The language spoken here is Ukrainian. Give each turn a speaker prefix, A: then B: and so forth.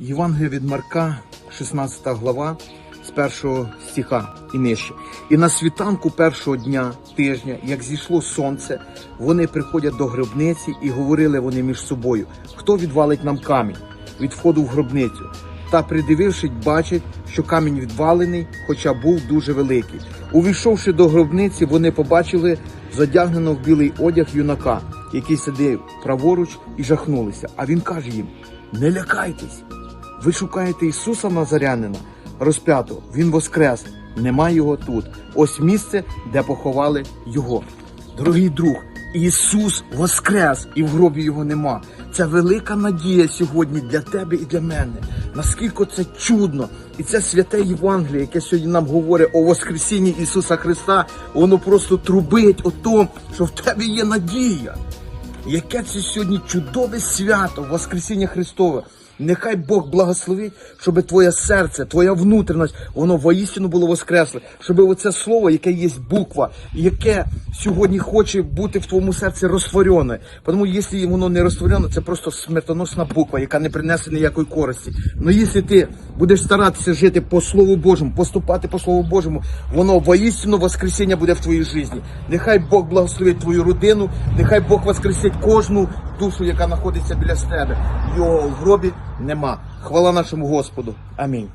A: Євангелія від Марка, 16 глава, з першого стиха і нижче. І на світанку першого дня тижня, як зійшло сонце, вони приходять до гробниці і говорили вони між собою, хто відвалить нам камінь від входу в гробницю. Та придивившись, бачать, що камінь відвалений, хоча був дуже великий. Увійшовши до гробниці, вони побачили задягненого в білий одяг юнака, який сидів праворуч і жахнулися. А він каже їм: Не лякайтесь, ви шукаєте Ісуса Назарянина, розп'ятого. Він воскрес, нема його тут. Ось місце, де поховали його. Дорогий друг, Ісус воскрес, і в гробі його нема. Це велика надія сьогодні для тебе і для мене. Наскільки це чудно, і це святе Євангеліє, яке сьогодні нам говорить о Воскресінні Ісуса Христа, воно просто трубить о тому, що в тебе є надія. Яке це сьогодні чудове свято, Воскресіння Христове. Нехай Бог благословить, щоб твоє серце, твоя внутрішність, воно воістину було воскресле, щоб оце слово, яке є буква, яке сьогодні хоче бути в твоєму серці розтворене. Тому, якщо воно не розтворене, це просто смертоносна буква, яка не принесе ніякої користі. Але якщо ти будеш старатися жити по Слову Божому, поступати по Слову Божому, воно воістину воскресіння буде в твоїй житті. Нехай Бог благословить твою родину, нехай Бог воскресить кожну душу, яка знаходиться біля тебе. Його в гробі нема. Хвала нашому Господу. Амінь.